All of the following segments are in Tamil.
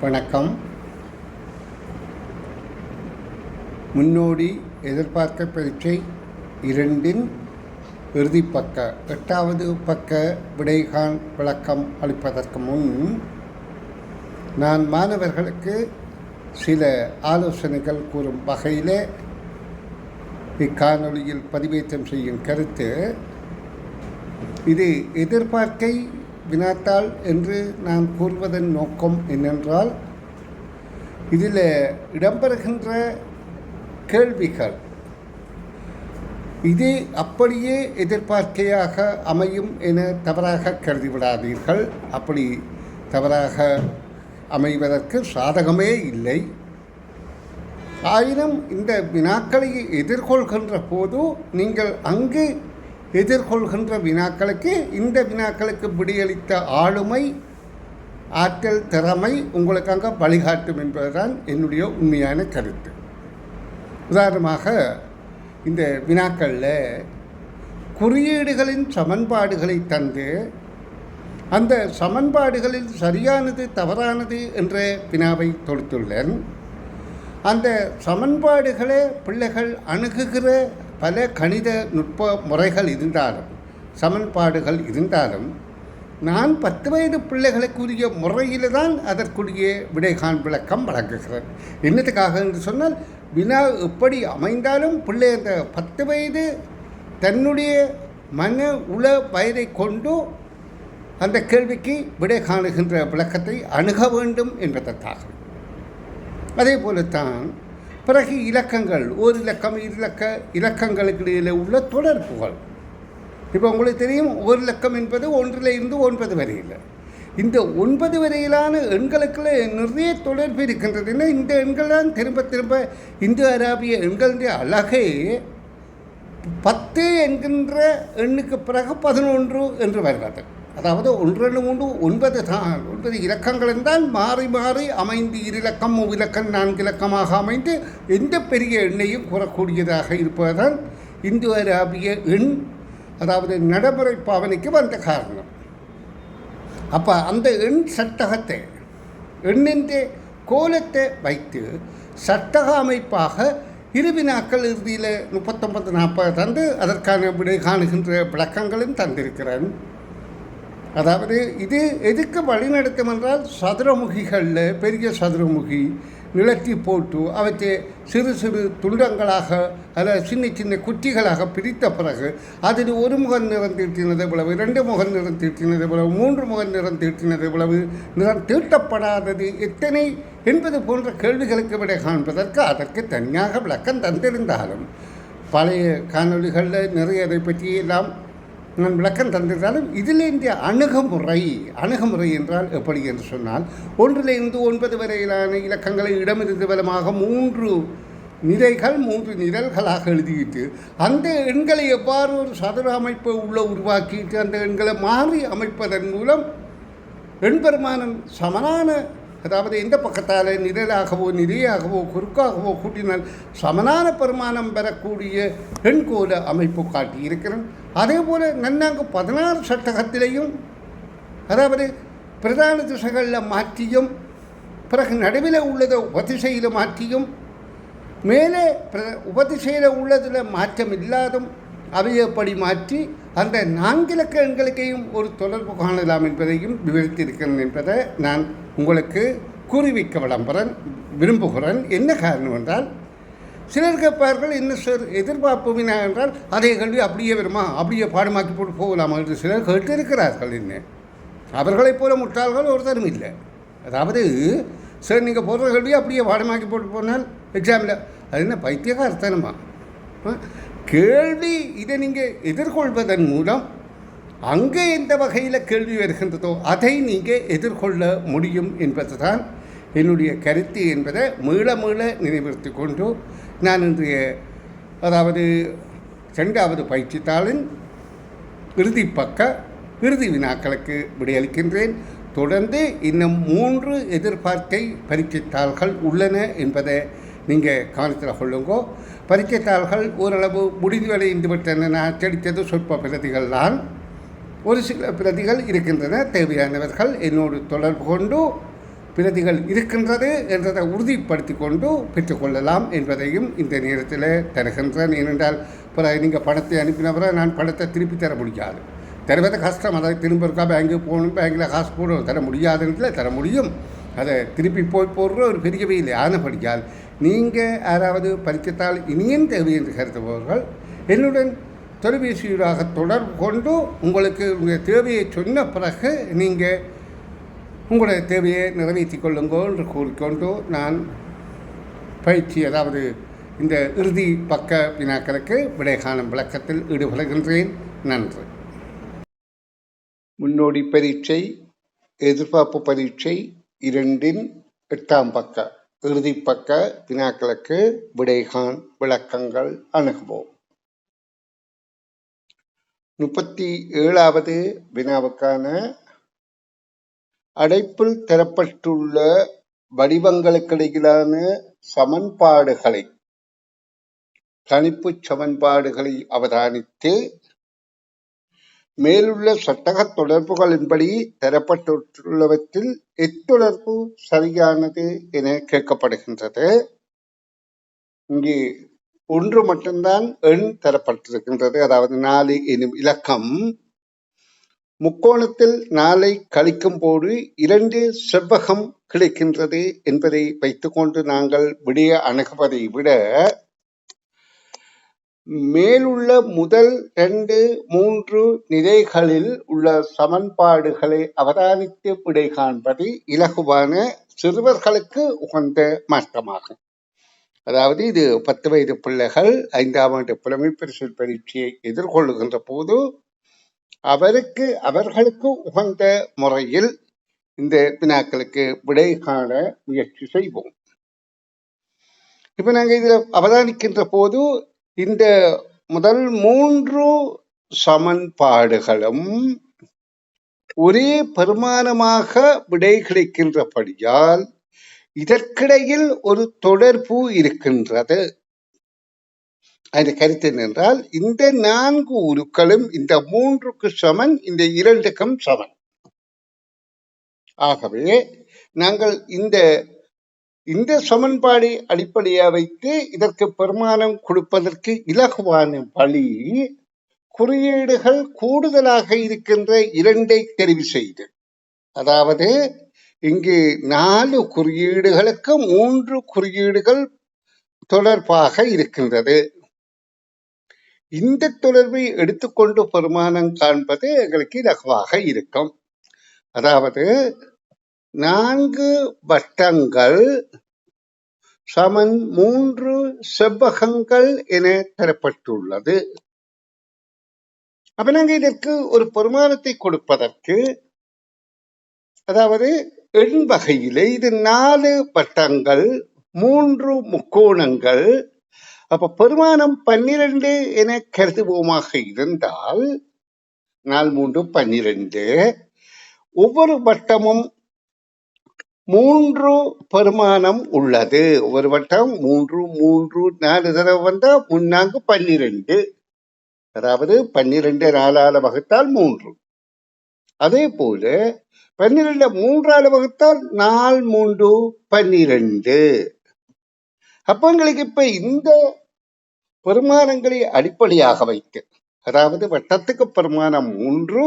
வணக்கம். முன்னோடி எதிர்பார்க்க பரீட்சை இரண்டின் இறுதிப்பக்க எட்டாவது பக்க விடைகான் விளக்கம் அளிப்பதற்கு முன் நான் மாணவர்களுக்கு சில ஆலோசனைகள் கூறும் வகையிலே இக்காணொளியில் பதிவேற்றம் செய்யும் கருத்து இது எதிர்பார்க்கை வினாத்தாள் என்று நான் கூறுவதன் நோக்கம் என்னென்றால் இதில் இடம்பெறுகின்ற கேள்விகள் இது அப்படியே எதிர்பார்க்கையாக அமையும் என தவறாக கருதிவிடாதீர்கள். அப்படி தவறாக அமைவதற்கு சாதகமே இல்லை. ஆயினும் இந்த வினாக்களை எதிர்கொள்கின்ற போது நீங்கள் அங்கு எதிர்கொள்கின்ற வினாக்களுக்கு இந்த வினாக்களுக்கு விடியளித்த ஆளுமை ஆற்றல் திறமை உங்களுக்கு அங்கே வழிகாட்டும் என்பதுதான் என்னுடைய உண்மையான கருத்து. உதாரணமாக இந்த வினாக்களில் குறியீடுகளின் சமன்பாடுகளை தந்து அந்த சமன்பாடுகளில் சரியானது தவறானது என்ற வினாவை தொடுத்துள்ளேன். அந்த சமன்பாடுகளை பிள்ளைகள் அணுகுகிற பல கணித நுட்ப முறைகள் இருந்தாலும் சமன்பாடுகள் இருந்தாலும் நான் பத்து வயது பிள்ளைகளுக்குரிய முறையில் தான் அதற்குரிய விடைகான் விளக்கம் வழங்குகிறேன் என்னத்துக்காக என்று சொன்னால் வினா எப்படி அமைந்தாலும் பிள்ளை அந்த பத்து வயது தன்னுடைய மன உள வயதை கொண்டு அந்த கேள்விக்கு விடை காணுகின்ற விளக்கத்தை அணுக வேண்டும் என்பதற்காக. அதே போலத்தான் பிறகு இலக்கங்கள் ஓர் இலக்கம் இலக்க இலக்கங்களுக்கு இடையில் உள்ள தொடர்புகள். இப்போ உங்களுக்கு தெரியும் ஒரு இலக்கம் என்பது ஒன்றில் இருந்து ஒன்பது வரையில். இந்த ஒன்பது வரையிலான எண்களுக்குள்ள நிறைய தொடர்பு இருக்கின்றதுன்னா இந்த எண்கள் தான் திரும்ப திரும்ப இந்து அராபிய எண்களுடைய அழகே. பத்து என்கின்ற எண்ணுக்கு பிறகு பதினொன்று என்று வருகிறது. அதாவது ஒன்று மூன்று ஒன்பது தான் ஒன்பது இலக்கங்கள் என்றால் மாறி மாறி அமைந்து இலக்கம் இலக்கம் நான்கு இலக்கமாக அமைந்து எந்த பெரிய எண்ணையும் கூறக்கூடியதாக இருப்பதுதான் இந்து அராபிய எண் அதாவது நடைமுறை பாவனைக்கு வந்த காரணம். அப்போ அந்த எண் சட்டகத்தை எண்ணின்ற கோலத்தை வைத்து சட்டக அமைப்பாக இருவினாக்கள் இறுதியில் முப்பத்தொன்பது நாற்பது தந்து அதற்கான விடை காணுகின்ற விளக்கங்களும் தந்திருக்கிறேன். அதாவது இது எதுக்கு வழிநடத்தும் என்றால் சதுரமுகிகளில் பெரிய சதுரமுகி நிலத்தி போட்டு அவற்றை சிறு சிறு துண்டங்களாக அல்லது சின்ன சின்ன குட்டிகளாக பிரித்த பிறகு அதில் ஒரு முகம் நிறம் தீட்டினது எவ்வளவு இரண்டு முகம் நிறம் தீட்டினது எவ்வளவு மூன்று முகம் நிறம் தீட்டினது எவ்வளவு நிறம் தீட்டப்படாதது எத்தனை என்பது போன்ற கேள்விகளுக்கு விடை காண்பதற்கு அதற்கு தனியாக விளக்கம் தந்திருந்தாலும் பழைய காணொலிகளில் நிறைய அதை பற்றி எல்லாம் நான் விளக்கம் தந்திருந்தாலும் இதில் அணுகுமுறை அணுகுமுறை என்றால் எப்படி என்று சொன்னால் ஒன்றிலிருந்து ஒன்பது வரையிலான இலக்கங்களை இடமிருந்து பலமாக மூன்று நிறைகள் மூன்று நிரல்களாக எழுதிட்டு அந்த எண்களை எவ்வாறு ஒரு சதுர அமைப்பை உள்ள உருவாக்கிட்டு அந்த எண்களை மாறி அமைப்பதன் மூலம் எண்பெருமானம் சமனான அதாவது எந்த பக்கத்தால் நிழலாகவோ நிறையாகவோ குறுக்காகவோ கூட்டினால் சமனான பெருமானம் பெறக்கூடிய பெண்கோல அமைப்பு காட்டியிருக்கிறேன் அதே போல் நன்னாங்க பதினாறு சட்டகத்திலையும் அதாவது பிரதான திசைகளில் மாற்றியும் பிறகு நடுவில் உள்ளதை உபதிசையில் மாற்றியும் மேலே பிர உபதிசையில் உள்ளதில் மாற்றம் இல்லாதும் அவையப்படி மாற்றி அந்த நான்கிலக்க எண்களுக்கையும் ஒரு தொடர்பு காணலாம் என்பதையும் விவரித்திருக்கிறேன் என்பதை நான் உங்களுக்கு கூறிவிக்க விளம்பரன் விரும்புகிறேன். என்ன காரணம் என்றால் சிலர் கேட்பார்கள் என்ன சார் எதிர்பார்ப்பு வினா என்றால் அதே கல்வி அப்படியே வருமா? அப்படியே பாடமாக்கி போட்டு போகலாமா என்று சிலர் கேட்டிருக்கிறார்கள் என்ன? அவர்களைப் போல முட்டாள்கள் ஒருத்தரும் இல்லை. அதாவது சார் நீங்கள் போடுற கல்வி அப்படியே பாடமாக்கி போட்டு போனால் எக்ஸாமில் அது என்ன பைத்தியகார்த்தனமா கேள்வி இதை நீங்கள் எதிர்கொள்வதன் மூலம் அங்கே எந்த வகையில் கேள்வி வருகின்றதோ அதை நீங்கள் எதிர்கொள்ள முடியும் என்பது தான் என்னுடைய கருத்து என்பதை மீள மீள நினைவுறுத்தி கொண்டு நான் இன்றைய அதாவது இரண்டாவது பயிற்சித்தாளின் இறுதி பக்க இறுதி வினாக்களுக்கு விடையளிக்கின்றேன். தொடர்ந்து இன்னும் மூன்று எதிர்பார்க்கை பரீட்சித்தாள்கள் உள்ளன என்பதை நீங்கள் கவனத்தில் கொள்ளுங்கோ. பரீட்சைத்தாள்கள் ஓரளவு முடிவடைந்து விட்டன. நான் தெளித்தது சொற்ப பிரதிகள் தான். ஒரு சில பிரதிகள் இருக்கின்றன. தேவையானவர்கள் என்னோடு தொடர்பு கொண்டு பிரதிகள் இருக்கின்றது என்றதை உறுதிப்படுத்தி கொண்டு பெற்றுக்கொள்ளலாம் என்பதையும் இந்த நேரத்தில் தருகின்றேன். ஏனென்றால் பிறகு நீங்கள் பணத்தை அனுப்பினவரை நான் பணத்தை திருப்பி தர முடியாது. தருவது கஷ்டம். அதை திரும்ப இருக்கா? பேங்க்கு போகணும். பேங்கில் காசு போடணும் தர முடியாதுன்றதில் தர முடியும். அதை திருப்பி போய் போடுற ஒரு பெரிய வெயில் ஆனபடியால் நீங்கள் யாராவது பரிச்சத்தால் இனியும் தேவை என்று கருதுபவர்கள் என்னுடன் தொலைபேசியூடாக தொடர்பு கொண்டு உங்களுக்கு உங்கள் தேவையை சொன்ன பிறகு நீங்கள் உங்களுடைய தேவையை நிறைவேற்றி கொள்ளுங்கோ என்று கூறிக்கொண்டு நான் பயிற்சி அதாவது இந்த இறுதி பக்க வினாக்களுக்கு விடை காணும் விளக்கத்தில் ஈடுபடுகின்றேன். நன்றி. முன்னோடி பரீட்சை எதிர்பார்ப்பு பரீட்சை இரண்டின் எட்டாம் பக்க. இறுதி பக்க வினாக்களுக்கு விடைகான் விளக்கங்கள் அணுகுவோம். முப்பத்தி ஏழாவது வினாவுக்கான அடைப்பில் தரப்பட்டுள்ள வடிவங்களுக்கிடையிலான சமன்பாடுகளை தனிப்புச் சமன்பாடுகளை அவதானித்து மேலுள்ள சட்டக தொடர்புகளின்படி தரப்பட்டுள்ளவற்றில் எத்தொடர்பு சரியானது என கேட்கப்படுகின்றது. இங்கே ஒன்று மட்டும்தான் எண் தரப்பட்டிருக்கின்றது. அதாவது நாலு எனும் இலக்கம். முக்கோணத்தில் நாளை கழிக்கும் போது இரண்டு செவ்வகம் கிடைக்கின்றது என்பதை வைத்துக்கொண்டு நாங்கள் விடிய அணுகுவதை விட மேலுள்ள முதல் இரண்டு மூன்று நிலைகளில் உள்ள சமன்பாடுகளை அவதானித்து விடை காண்பது இலகுவான சிறுவர்களுக்கு உகந்த மாற்றமாகும். அதாவது இது பத்து வயது பிள்ளைகள் ஐந்தாம் ஆண்டு புலமை பரிசில் பரீட்சையை எதிர்கொள்ளுகின்ற போது அவருக்கு அவர்களுக்கு உகந்த முறையில் இந்த வினாக்களுக்கு விடை காண முயற்சி செய்வோம். இப்ப நாங்க இதுல அவதானிக்கின்ற போது இந்த முதல் மூன்று சமன்பாடுகளும் ஒரே பெருமானமாக விடை கிடைக்கின்றபடியால் இதற்கிடையில் ஒரு தொடர்பு இருக்கின்றது. அது கருத்து என்னென்றால் இந்த நான்கு உருக்களும் இந்த மூன்றுக்கு சமன் இந்த இரண்டுக்கும் சமன். ஆகவே நாங்கள் இந்த இந்த சமன்பாடை அடிப்படையாக வைத்து இதற்கு பெருமானம் கொடுப்பதற்கு இலகுவான வழி குறியீடுகள் கூடுதலாக இருக்கின்ற இரண்டை தெரிவு செய்து. அதாவது இங்கு நாலு குறியீடுகளுக்கு மூன்று குறியீடுகள் தொடர்பாக இருக்கின்றது. இந்த தொடர்பை எடுத்துக்கொண்டு பெருமானம் காண்பது எங்களுக்கு இலகுவாக இருக்கும். அதாவது நான்கு வட்டங்கள் சமன் மூன்று செவ்வகங்கள் என தரப்பட்டுள்ளது. அப்ப நாங்க இதற்கு ஒரு பெருமானத்தை கொடுப்பதற்கு அதாவது எண் வகையிலே இது நாலு வட்டங்கள் மூன்று முக்கோணங்கள். அப்ப பெருமானம் பன்னிரண்டு என கருதுவோமாக இருந்தால் நாள் மூன்று பன்னிரண்டு. ஒவ்வொரு வட்டமும் மூன்று பெருமானம் உள்ளது. ஒரு வட்டம் மூன்று மூன்று நாலு தடவை வந்தா முன்னாங்கு பன்னிரெண்டு. அதாவது பன்னிரெண்டு நாலால வகுத்தால் மூன்று. அதே போல பன்னிரெண்டு மூன்றால வகுத்தால் நாலு மூன்று பன்னிரெண்டு. அப்ப எங்களுக்கு இப்ப இந்த பெருமானங்களை அடிப்படையாக வைத்து அதாவது வட்டத்துக்கு பெருமானம் மூன்று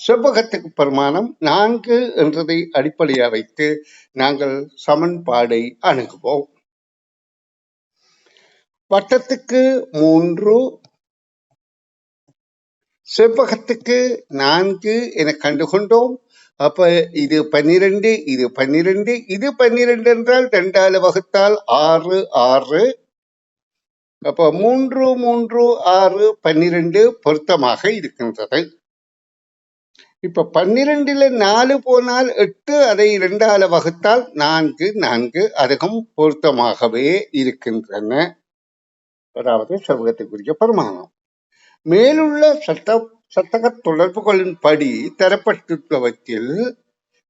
செவ்வகத்துக்கு பிரமாணம் நான்கு என்றதை அடிப்படையாக வைத்து நாங்கள் சமன்பாடை அணுகுவோம். வட்டத்துக்கு மூன்று செவ்வகத்துக்கு நான்கு என கண்டுகொண்டோம். அப்ப இது பன்னிரண்டு இது பன்னிரண்டு இது பன்னிரண்டு என்றால் ரெண்டால வகுத்தால் ஆறு ஆறு. அப்ப மூன்று மூன்று ஆறு பன்னிரண்டு பொருத்தமாக இருக்கின்றது. இப்ப பன்னிரெண்டுல நாலு போனால் எட்டு அதை இரண்டால வகுத்தால் நான்கு நான்கு அதுக்கும் பொருத்தமாகவே இருக்கின்றன. அதாவது செவ்வகத்துக்குரிய பெருமானம் மேலுள்ள சட்ட சட்டக தொடர்புகளின்படி தரப்பட்டுள்ளவற்றில்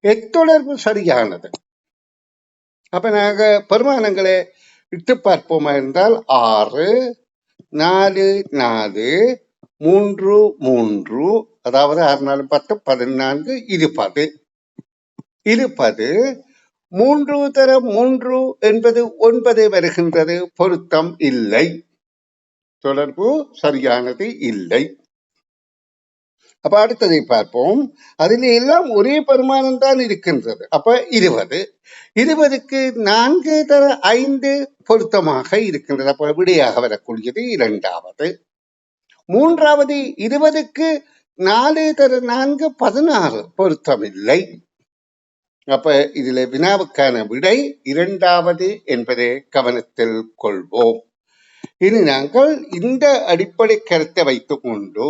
எத்தொடர்பு சரியானது? அப்ப நாங்க பெருமானங்களை இட்டு பார்ப்போமா இருந்தால் ஆறு நாலு நாலு மூன்று மூன்று அதாவது ஆறு நாலு பத்து பதினான்கு இருபது. இருபது மூன்று தர மூன்று என்பது ஒன்பது வருகின்றது. பொருத்தம் இல்லை. தொடர்பு சரியானது இல்லை. அப்ப அடுத்ததை பார்ப்போம். அதில் எல்லாம் ஒரே பரிமாணம் தான் இருக்கின்றது. அப்ப இருபது. இருபதுக்கு நான்கு தர ஐந்து பொருத்தமாக இருக்கின்றது. அப்ப விடையாக வரக்கூடியது இரண்டாவது. மூன்றாவது இருபதுக்கு நாலு தர நான்கு பதினாறு பொருத்தமில்லை. அப்ப இதுல வினாவுக்கான விடை இரண்டாவது என்பதை கவனத்தில் கொள்வோம். இனி நாங்கள் இந்த அடிப்படை கருத்தை வைத்துக் கொண்டு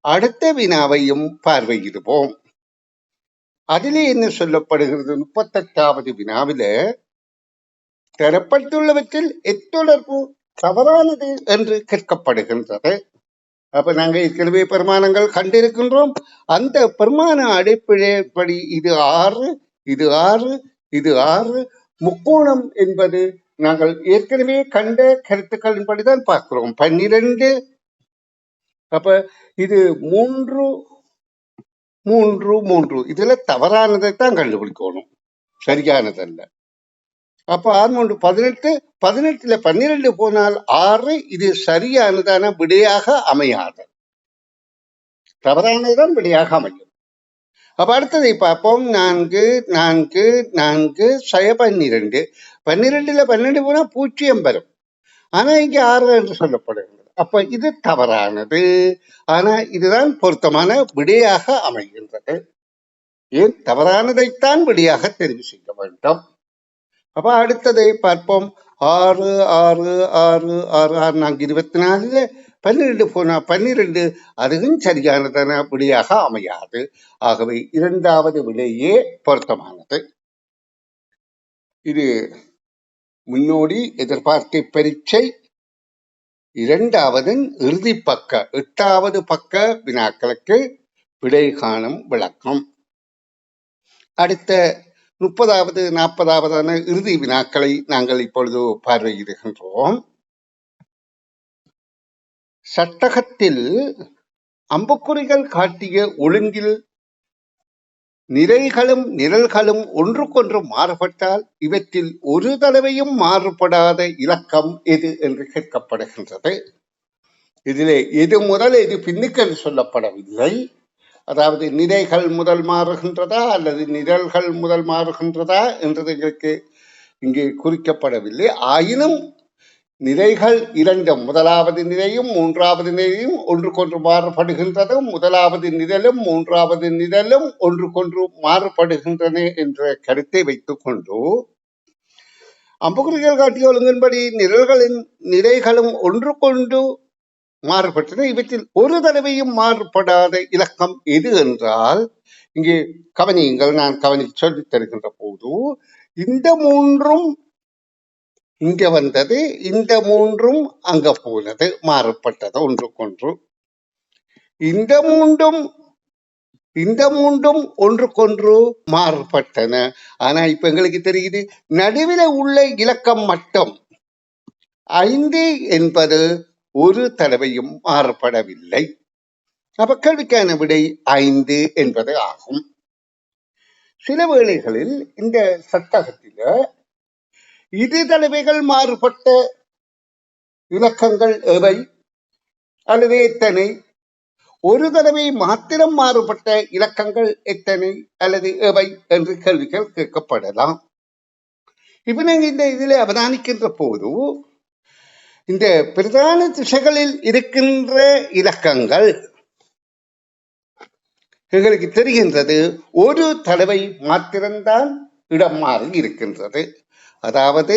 அடுத்த வினாவையும் பார்வையிடுவோம். அதிலே என்ன சொல்லப்படுகிறது? முப்பத்தெட்டாவது வினாவில தரப்பட்டுள்ளவற்றில் எத்தொடர்பு தவறானது என்று கேட்கப்படுகின்றது. அப்ப நாங்கள் ஏற்கனவே பெருமானங்கள் கண்டிருக்கின்றோம். அந்த பெருமான அடிப்படைப்படி இது ஆறு இது ஆறு இது ஆறு. முக்கோணம் என்பது நாங்கள் ஏற்கனவே கண்ட கருத்துக்களின்படிதான் பார்க்கிறோம். பன்னிரண்டு. அப்ப இது மூன்று மூன்று மூன்று. இதுல தவறானதை தான் கண்டுபிடிக்கணும். சரியானதல்ல. அப்ப ஆறு மூன்று பதினெட்டு பதினெட்டுல பன்னிரண்டு போனால் ஆறு இது சரியானதான விடையாக அமையாது. தவறானதுதான் விடையாக அமையும். அப்ப அடுத்ததை பார்ப்போம் நான்கு நான்கு நான்கு சய பன்னிரெண்டு. பன்னிரெண்டுல பன்னெண்டு போனா பூஜ்ஜியம் வரும். ஆனா இங்க ஆறு என்று சொல்லப்படுகிறது. அப்ப இது தவறானது. ஆனா இதுதான் பொருத்தமான விடையாக அமைகின்றது. ஏன்? தவறானதைத்தான் விடையாக தெரிவு செய்ய வேண்டும். அப்ப அடுத்ததை பார்ப்போம். ஆறு ஆறு ஆறு ஆறு ஆறு நான்கு இருபத்தி நாலு பன்னிரெண்டு போனா பன்னிரெண்டு அதுவும் சரியானதான விடையாக அமையாது. ஆகவே இரண்டாவது விடையே பொருத்தமானது. இது முன்னோடி எதிர்பார்க்கை பரீட்சை இரண்டாவது இறுதி பக்க எட்டாவது பக்க வினாக்களுக்கு விடை காணும் விளக்கம். அடுத்த முப்பதாவது நாற்பதாவதான இறுதி வினாக்களை நாங்கள் இப்பொழுது பார்வையிடுகின்றோம். சட்டகத்தில் அம்புக்குறிகள் காட்டிய ஒழுங்கில் நிறைகளும் நிரல்களும் ஒன்றுக்கொன்று மாறுபட்டால் இவற்றில் ஒரு தடவையும் மாறுபடாத இலக்கம் எது என்று கேட்கப்படுகின்றது. இதிலே எது முதல் எது பின்னுக்கு என்று சொல்லப்படவில்லை. அதாவது நிறைகள் முதல் மாறுகின்றதா அல்லது நிரல்கள் முதல் மாறுகின்றதா என்றது எங்களுக்கு இங்கே குறிக்கப்படவில்லை. ஆயினும் நிறைகள் இரண்டும் முதலாவது நிலையும் மூன்றாவது நிலையும் ஒன்றுக்கொன்று மாறுபடுகின்றதும் முதலாவது நிரலும் மூன்றாவது நிரலும் ஒன்றுக்கொன்று மாறுபடுகின்றன என்ற கருத்தை வைத்துக்கொண்டு அம்புகுறிகள் காட்டிய ஒழுங்கின்படி நிரல்களின் நிறைகளும் ஒன்றுக்கொண்டு மாறுபட்டது. இவற்றில் ஒரு தடவையும் மாறுபடாத இலக்கம் எது என்றால் இங்கே கவனியுங்கள் நான் கவனி சொல்லி தருகின்ற போது இந்த மூன்றும் இங்க வந்தது இந்த மூன்றும் அங்க போனது மாறுபட்டது ஒன்றுக்கொன்று. இந்த மூன்றும் இந்த மூன்றும் ஒன்றுக்கொன்று மாறுபட்டன. ஆனா இப்ப எங்களுக்கு தெரியுது நடுவில் உள்ள இலக்கம் மட்டும் ஐந்து என்பது ஒரு தடவையும் மாறுபடவில்லை. அப்ப கேள்விக்கான விடை ஐந்து என்பது ஆகும். சில வேளைகளில் இந்த சட்டகத்தில இரு தடவைகள் மாறுபட்ட இலக்கங்கள் எவை? அல்லது எத்தனை? ஒரு தடவை மாத்திரம் மாறுபட்ட இலக்கங்கள் எத்தனை? அல்லது எவை? என்று கேள்விகள் கேட்கப்படலாம். இப்ப நாங்க இந்த இதில் அவதானிக்கின்ற போது இந்த பிரதான திசைகளில் இருக்கின்ற இலக்கங்கள் எங்களுக்கு தெரிகின்றது ஒரு தடவை மாத்திரம்தான் இடம் மாறி இருக்கின்றது. அதாவது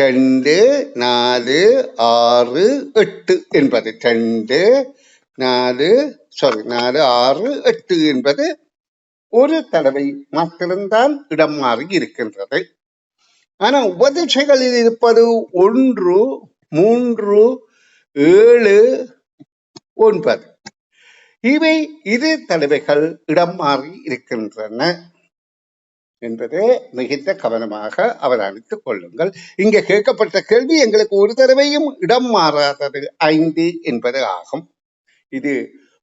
ரெண்டு நாலு ஆறு எட்டு என்பது ரெண்டு நாலு சாரி நாலு ஆறு எட்டு என்பது ஒரு தடவை மாத்திரம்தான் இடம் மாறி இருக்கின்றது. ஆனால் உபதிசைகளில் இருப்பது ஒன்று மூன்று ஏழு ஒன்பது. இவை இரு தடவைகள் இடம் மாறி இருக்கின்றன என்பதை மிகுந்த கவனமாக அவதானித்துக் கொள்ளுங்கள். இங்கே கேட்கப்பட்ட கேள்வி எங்களுக்கு ஒரு தடவையும் இடம் மாறாதது ஐந்து என்பது ஆகும். இது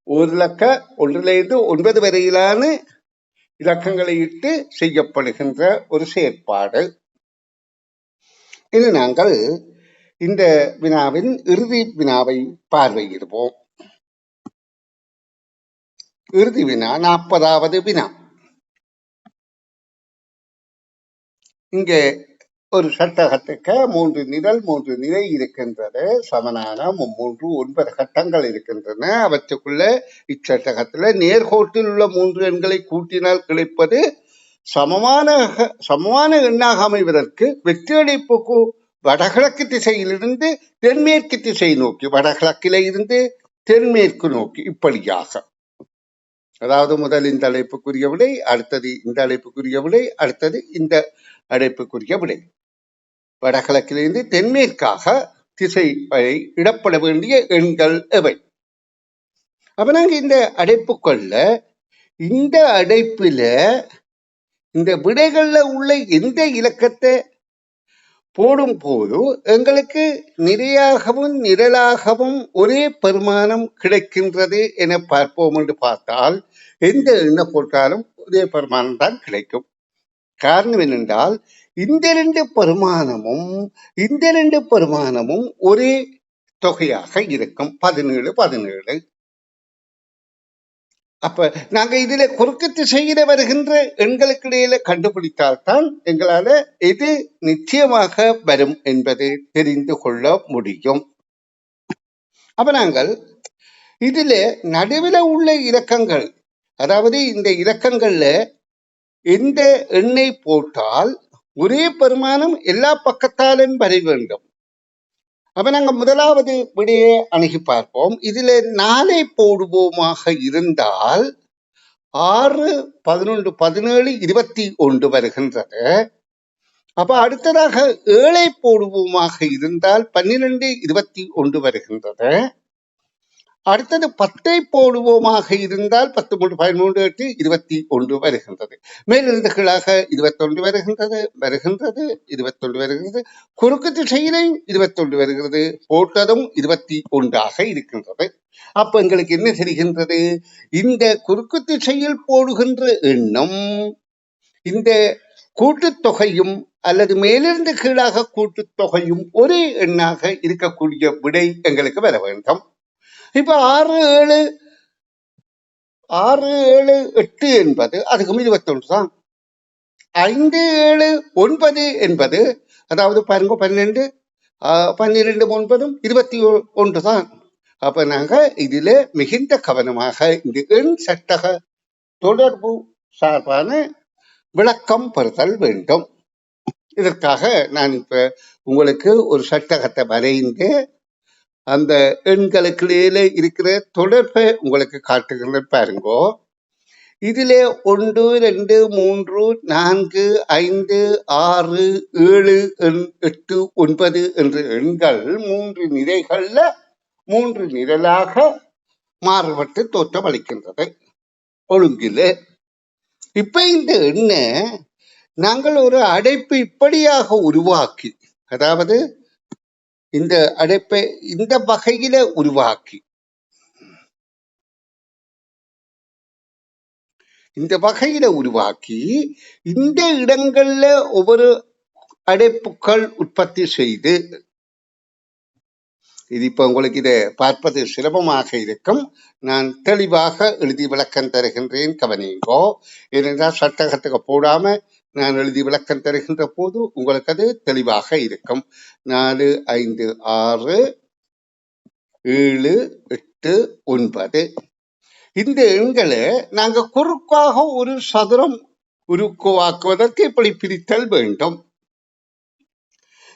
ஒரு இலக்க ஒன்றிலிருந்து ஒன்பது வரையிலான இலக்கங்களை இட்டு செய்யப்படுகின்ற ஒரு செயற்பாடு. இனி நாங்கள் இந்த வினாவின் இறுதி வினாவை பார்வையிடுவோம். இறுதி வினா நாற்பதாவது வினா. இங்கே ஒரு சட்டகத்துக்கு மூன்று நிரல் மூன்று நிலை இருக்கின்றது. சமனான மூன்று ஒன்பது கட்டங்கள் இருக்கின்றன. அவற்றுக்குள்ள இச்சட்டகத்துல நேர்கோட்டில் உள்ள மூன்று எண்களை கூட்டினால் கிடைப்பது சமமான சமமான எண்ணாக அமைவதற்கு வெற்றியளிப்புக்கு வடகிழக்கு திசையிலிருந்து தென்மேற்கு திசை நோக்கி வடகிழக்கில இருந்து தென்மேற்கு நோக்கி இப்படியாக. அதாவது முதல் இந்த அழைப்புக்குரிய விடை அடுத்தது இந்த அழைப்புக்குரிய விடை அடுத்தது இந்த அழைப்புக்குரிய விடை. வடகிழக்கிலிருந்து தென்மேற்காக திசை இடப்பட வேண்டிய எண்கள் எவை? அப்ப நாங்க இந்த அடைப்புக்குள்ள இந்த அடைப்புல இந்த விடைகள்ல உள்ள எந்த இலக்கத்தை போடும் போது எங்களுக்கு நிறையாகவும் நிரலாகவும் ஒரே பெருமானம் கிடைக்கின்றது என பார்ப்போம் என்று பார்த்தால் எந்த எண்ணை போட்டாலும் ஒரே பெருமானம் தான் கிடைக்கும். காரணம் என்னென்றால் இந்த ரெண்டு பெருமானமும் இந்த ரெண்டு பெருமானமும் ஒரே தொகையாக இருக்கும். பதினேழு பதினேழு. அப்ப நாங்க இதுல குறுக்கு திசையில வருகின்ற எண்களுக்கு இடையில கண்டுபிடித்தால்தான் எங்களால எது நிச்சயமாக வரும் என்பதை தெரிந்து கொள்ள முடியும். அப்ப நாங்கள் இதுல நடுவில் உள்ள இலக்கங்கள் அதாவது இந்த இலக்கங்கள்ல எந்த எண்ணை போட்டால் ஒரே பெருமானம் எல்லா பக்கத்தாலும் வர வேண்டும். அப்ப நாங்க முதலாவது விடையை அணுகி பார்ப்போம். இதுல நாளை போடுவோமாக இருந்தால் ஆறு பதினொன்று பதினேழு இருபத்தி ஒன்று வருகின்றது. அப்ப அடுத்ததாக ஏழை போடுவோமாக இருந்தால் பன்னிரண்டு இருபத்தி ஒன்று வருகின்றது. அடுத்தது பத்தை போடுவோமாக இருந்தால் பத்து மூன்று பதிமூன்று எட்டு இருபத்தி ஒன்று வருகின்றது. மேலிருந்துகளாக இருபத்தொன்று வருகின்றது வருகின்றது இருபத்தொன்று வருகிறது. குறுக்கு திசையிலையும் இருபத்தொன்று வருகிறது போட்டதும் இருபத்தி ஒன்றாக இருக்கின்றது. அப்ப எங்களுக்கு என்ன தெரிகின்றது? இந்த குறுக்கு திசையில் போடுகின்ற எண்ணம் இந்த கூட்டுத்தொகையும் அல்லது மேலிருந்து கீழாக கூட்டுத்தொகையும் ஒரே எண்ணாக இருக்கக்கூடிய விடை எங்களுக்கு வர வேண்டும். இப்ப ஆறு ஏழு ஆறு ஏழு எட்டு என்பது அதுக்கும் இருபத்தொன்று தான் ஐந்து ஏழு ஒன்பது என்பது அதாவது பாருங்க பன்னிரெண்டு பன்னிரெண்டு ஒன்பதும் இருபத்தி ஒன்று தான். அப்ப நாங்க இதுல மிகுந்த கவனமாக இந்த எண் சட்டக தொடர்பு சார்பான விளக்கம் பெறுதல் வேண்டும். இதற்காக நான் இப்ப உங்களுக்கு ஒரு சட்டகத்தை வரைந்து அந்த எண்களுக்கு இடையில இருக்கிற தொடர்பை உங்களுக்கு காட்டுகிற பாருங்கோ. இதிலே ஒன்று ரெண்டு மூன்று நான்கு ஐந்து ஆறு ஏழு எட்டு ஒன்பது என்ற எண்கள் மூன்று நிறைகள்ல மூன்று நிரலாக மாறுபட்டு தோற்றம் அளிக்கின்றது ஒழுங்கில். இப்ப இந்த எண்ணை நாங்கள் ஒரு அடைப்பு இப்படியாக உருவாக்கி அதாவது இந்த அடைப்பை இந்த வகையில உருவாக்கி. இந்த வகையில உருவாக்கி இந்த இடங்கள்ல ஒவ்வொரு அடைப்புகள் உற்பத்தி செய்து இது இப்ப உங்களுக்கு இதை பார்ப்பது சிரமமாக இருக்கும். நான் தெளிவாக எழுதி விளக்கம் தருகின்றேன். கவனிங்கோ ஏனென்றால் சட்டகத்துக்கு போடாம நான் எழுதி விளக்கம் தருகின்ற போது உங்களுக்கு அது தெளிவாக இருக்கும். நாலு ஐந்து ஆறு ஏழு எட்டு ஒன்பது. இந்த எண்களை நாங்க குறுக்காக ஒரு சதுரம் உருக்குவாக்குவதற்கு இப்படி பிரித்தல் வேண்டும்.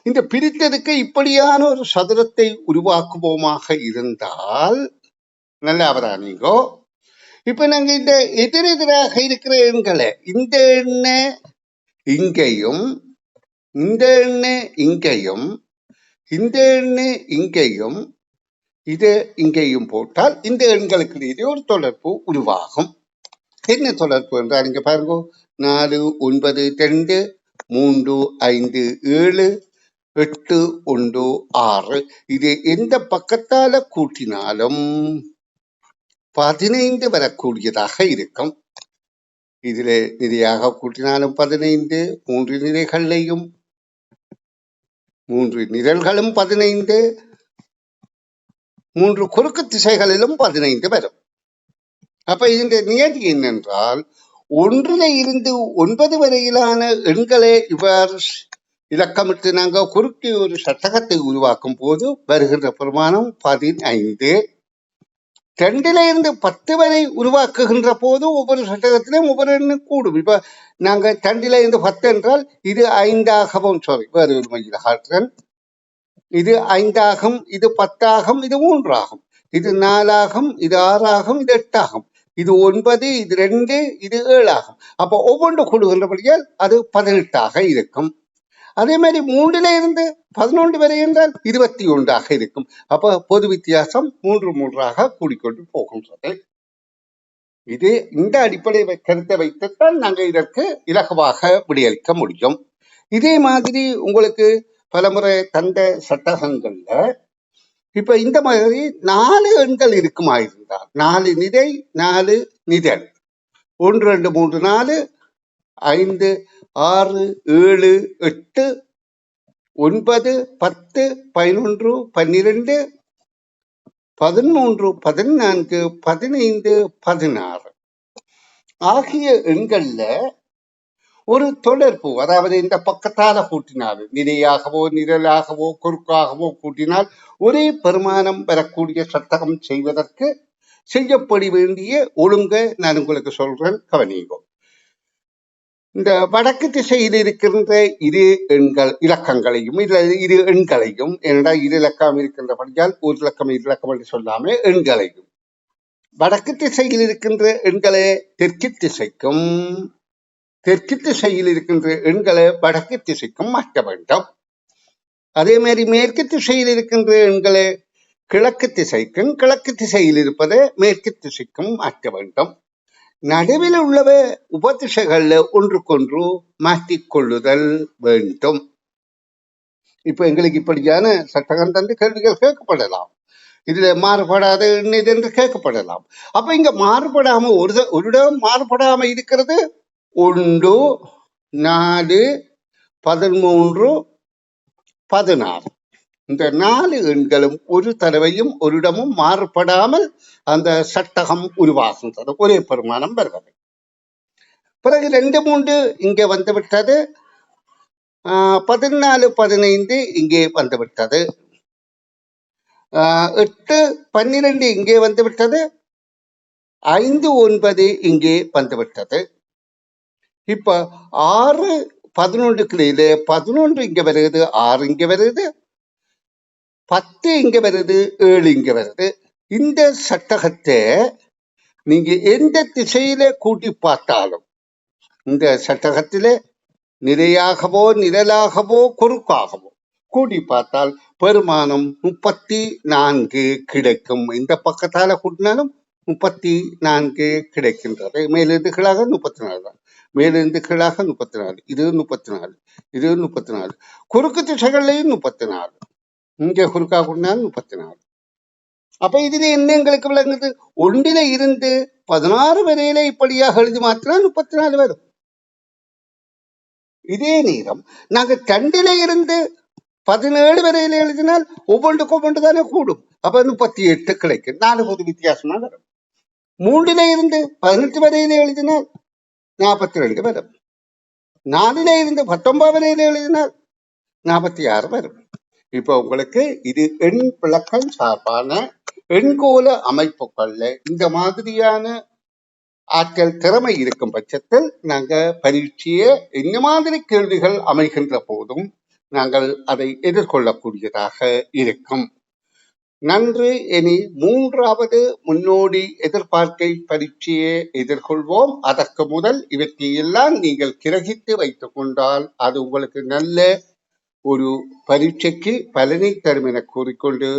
இந்த பிரித்ததுக்கு இப்படியான ஒரு சதுரத்தை உருவாக்குவோமாக இருந்தால் நல்ல அவரானிங்கோ இப்ப நாங்க இந்த எதிரெதிராக இருக்கிற எண்களை இந்த எண்ணை இங்கேயும் இந்த எண்ணு இங்கேயும் இந்த எண்ணு இங்கேயும் இது இங்கேயும் போட்டால் இந்த எண்களுக்கு இடையே ஒரு தொடர்பு உருவாகும். என்ன தொடர்பு என்றால் இங்கே பாருங்க நாலு ஒன்பது ரெண்டு மூன்று ஐந்து ஏழு எட்டு ஒன்று ஆறு. இது எந்த பக்கத்தால கூட்டினாலும் பதினைந்து வரக்கூடியதாக இருக்கும். இதிலே நிதியாக கூட்டினாலும் பதினைந்து மூன்று நிலைகளையும் மூன்று நிரல்களும் பதினைந்து. மூன்று குறுக்கு திசைகளிலும் பதினைந்து வரும். அப்ப இதனுடைய நியதி என்னென்றால் ஒன்றில இருந்து ஒன்பது வரையிலான எண்களை இவ்வாறு இலக்கமிட்டு நாங்கள் குறுக்கி ஒரு சட்டகத்தை உருவாக்கும் போது வருகின்ற பிரமாணம் பதினைந்து. ரெண்டுல இருந்து பத்து வரை உருவாக்குகின்ற போது ஒவ்வொரு சட்டகத்திலும் ஒவ்வொரு எண்ணம் கூடும். இப்ப நாங்க ரெண்டுல பத்து என்றால் இது ஐந்தாகவும் சாரி வேறு ஒரு மையில் காட்டுறேன். இது ஐந்தாகும் இது பத்தாகும் இது மூன்றாகும். இது நாலாகும் இது ஆறாகும் இது எட்டாகும். இது ஒன்பது இது ரெண்டு இது ஏழாகும். அப்போ ஒவ்வொன்று கூடுகின்றபடியால் அது பதினெட்டாக இருக்கும். அதே மாதிரி மூன்றுல இருந்து பதினொன்று வரை என்றால் இருபத்தி ஒன்றாக இருக்கும். அப்ப பொது வித்தியாசம் மூன்று மூன்றாக கூடிக்கொண்டு போகும் இது இந்த அடிப்படை கருத்தை வைத்துத்தான் நாங்க இதற்கு இலகுவாக விடையளிக்க முடியும். இதே மாதிரி உங்களுக்கு பலமுறை தந்த சட்டகங்கள்ல இப்ப இந்த மாதிரி நாலு எண்கள் இருக்குமா இருந்தால் நாலு நிதை நாலு நிதல் ஒன்று ரெண்டு மூன்று நாலு ஐந்து ஆறு ஏழு எட்டு ஒன்பது பத்து பதினொன்று பன்னிரெண்டு பதிமூன்று பதினான்கு பதினைந்து பதினாறு. ஆகிய எண்கள்ல ஒரு தொடர்பு அதாவது இந்த பக்கத்தால கூட்டினால் நிலையாகவோ நிரலாகவோ குறுக்காகவோ கூட்டினால் ஒரே பெருமானம் வரக்கூடிய சத்தகம் செய்வதற்கு செய்யப்பட வேண்டிய ஒழுங்க நான் உங்களுக்கு சொல்றேன். கவனிங்கோ இந்த வடக்கு திசையில் இருக்கின்ற இரு எண்கள் இலக்கங்களையும் இல்ல இரு எண்களையும் என்னடா இரு இலக்கம் இருக்கின்றபடியால் ஒரு இலக்கம் இரு இலக்கம் என்று சொல்லாம எண்களையும். வடக்கு திசையில் இருக்கின்ற எண்களை தெற்கு திசைக்கும் தெற்கு திசையில் இருக்கின்ற எண்களை வடக்கு திசைக்கும் மாற்ற வேண்டும். அதே மாதிரி மேற்கு திசையில் இருக்கின்ற எண்களை கிழக்கு திசைக்கும் கிழக்கு திசையில் இருப்பதை மேற்கு திசைக்கும் மாற்ற வேண்டும். நடுவில் உள்ளவ உபதிஷைகள்ல ஒன்றுக்கொன்று மாற்றிக் கொள்ளுதல் வேண்டும். இப்ப எங்களுக்கு இப்படியான சட்டகம் தந்து கேள்விகள் கேட்கப்படலாம். இதுல மாறுபடாத எண் என்று கேட்கப்படலாம். அப்ப இங்க மாறுபடாம ஒரு த- ஒரு இடம் மாறுபடாம இருக்கிறது. ஒன்று நாலு பதிமூன்று பதினாறு. இந்த நாலு எண்களும் ஒரு தடவையும் ஒரு இடமும் மாறுபடாமல் அந்த சட்டகம் உருவாகின்றது. ஒரே பெருமானம் வருவது பிறகு ரெண்டு மூன்று இங்கே வந்துவிட்டது. பதினாலு பதினைந்து இங்கே வந்து விட்டது ஆஹ் எட்டு பன்னிரெண்டு இங்கே வந்து விட்டது ஐந்து ஒன்பது இங்கே வந்து விட்டது இப்ப ஆறு பதினொன்றுக்கு பதினொன்று இங்க வருது ஆறு இங்க வருது பத்து இங்க வருது ஏழு இங்க வருது. இந்த சட்டகத்தை நீங்க எந்த திசையில கூட்டி பார்த்தாலும் இந்த சட்டகத்தில நிறையாகவோ நிழலாகவோ குறுக்காகவோ கூட்டி பார்த்தால் பெருமானம் முப்பத்தி நான்கு கிடைக்கும். இந்த பக்கத்தால கூட்டினாலும் முப்பத்தி நான்கு கிடைக்கின்றது மேலிருந்து கீழாக முப்பத்தி நாலு தான் மேலிருந்து கீழாக முப்பத்தி நாலு இது முப்பத்தி நாலு இது முப்பத்தி நாலு குறுக்கு திசைகள்லையும் முப்பத்தி நாலு இங்கே குறுக்கா கூட்டினாலும் முப்பத்தி நாலு. அப்ப இதுல என்ன எங்களுக்கு விளங்குது. ஒன்றில இருந்து பதினாறு வரையில இப்படியாக எழுதி மாத்தினா முப்பத்தி நாலு வரும். இதே நேரம் நாங்க தண்டில இருந்து பதினேழு வரையில எழுதினால் ஒவ்வொன்றுக்கு ஒவ்வொன்று தானே கூடும். அப்ப முப்பத்தி எட்டு கிடைக்கும். நாலு பொது வித்தியாசமா வரும். மூன்றில இருந்து பதினெட்டு வரையில எழுதினால் நாற்பத்தி ரெண்டு வரும். நாலுல இருந்து பத்தொன்பது வரையில எழுதினால் நாற்பத்தி ஆறு வரும். இப்போ உங்களுக்கு இது எண் விளக்கம் சார்பான எண்கோல அமைப்புகள்ல இந்த மாதிரியான ஆற்றல் திறமை இருக்கும் பட்சத்தில் நாங்கள் பரீட்சையை என்ன மாதிரி கேள்விகள் அமைகின்ற போதும் நாங்கள் அதை எதிர்கொள்ளக்கூடியதாக இருக்கும். நன்று இனி மூன்றாவது முன்னோடி எதிர்பார்க்கை பரீட்சையை எதிர்கொள்வோம். அதற்கு முதல் இவற்றையெல்லாம் நீங்கள் கிரகித்து வைத்துக் கொண்டால் அது உங்களுக்கு நல்ல ஒரு பரீட்சைக்கு பலனை தரும் என கூறிக்கொண்டு